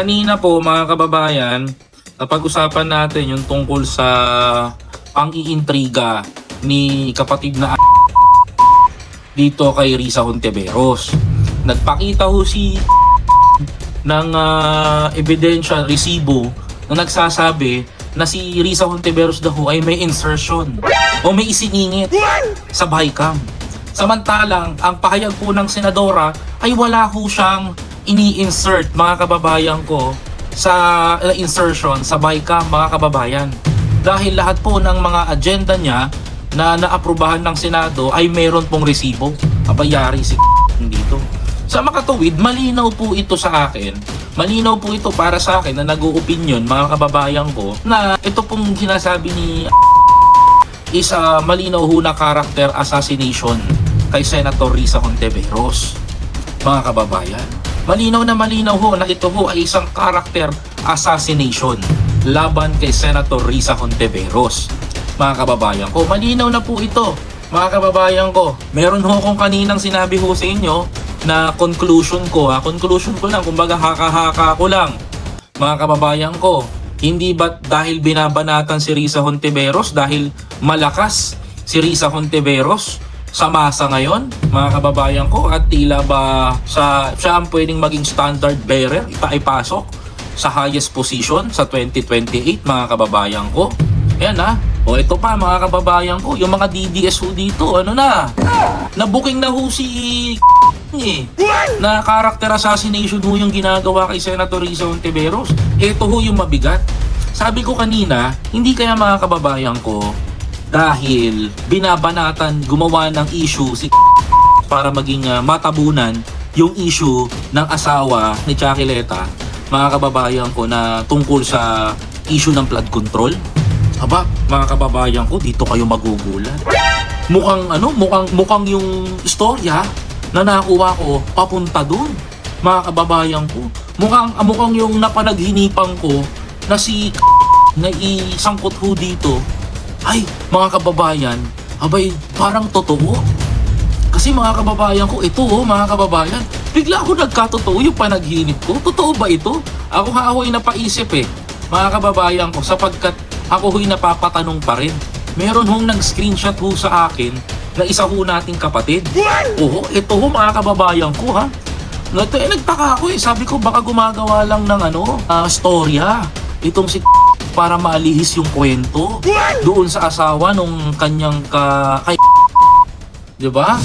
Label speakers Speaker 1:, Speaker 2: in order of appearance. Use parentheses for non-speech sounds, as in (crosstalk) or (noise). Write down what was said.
Speaker 1: kanina po mga kababayan, napag-usapan natin yung tungkol sa pang-iintriga ni kapatid na dito kay Risa Honteveros. Nagpakita ho si ng ah, ebidensya, resibo na nagsasabi na si Risa Honteveros daw ay may insertion o may isiningit sa Bicam. Samantalang, ang pahayag po ng senadora ay wala ho siyang ini-insert mga kababayan ko sa uh, insertion sa Bicam mga kababayan. Dahil lahat po ng mga agenda niya na naaprubahan ng Senado ay meron pong resibo. Abayari si (laughs) dito. Sa makatuwid, malinaw po ito sa akin. Malinaw po ito para sa akin na nag-uopinion mga kababayan ko na ito pong sinasabi ni (laughs) is a malinaw ho na character assassination kay Senator Risa Honteveros. Mga kababayan, malinaw na malinaw ho na ito ho ay isang character assassination laban kay Senator Risa Honteveros. Mga kababayan ko, malinaw na po ito. Mga kababayan ko, meron ho akong kaninang sinabi ho sa inyo na conclusion ko ha. Conclusion ko lang, kumbaga haka-haka ko lang. Mga kababayan ko, hindi ba dahil binabanatan si Risa Hontiveros dahil malakas si Risa Hontiveros sa masa ngayon, mga kababayan ko, at tila ba sa siya ang pwedeng maging standard bearer, ipaipasok sa highest position sa 2028, mga kababayan ko. Ayan ha. O ito pa mga kababayan ko, yung mga DDS ho dito, ano na, nabuking na ho si (laughs) eh, na character assassination ho yung ginagawa kay Senator Risa Ontiveros. Ito ho yung mabigat. Sabi ko kanina, hindi kaya mga kababayan ko dahil binabanatan gumawa ng issue si para maging ah, matabunan yung issue ng asawa ni Chakileta, mga kababayan ko na tungkol sa issue ng flood control. Aba, mga kababayan ko, dito kayo magugulat. Mukhang ano, mukhang mukhang yung istorya na nakuha ko papunta doon. Mga kababayan ko, mukhang mukhang yung napanaghinipan ko na si na isangkot ho dito ay mga kababayan, abay parang totoo. Kasi mga kababayan ko, ito oh, mga kababayan, bigla ako nagkatotoo yung panaginip ko. Totoo ba ito? Ako nga ako'y napaisip eh, mga kababayan ko, sapagkat ako ho'y napapatanong pa rin. Meron hong nag-screenshot ho sa akin na isa ho nating kapatid. Oo, ito ho mga kababayan ko ha. Eh, nagtaka ako eh. Sabi ko baka gumagawa lang ng ano, ah, storya. Itong si para maalihis yung kwento doon sa asawa nung kanyang ka kay 'Di ba?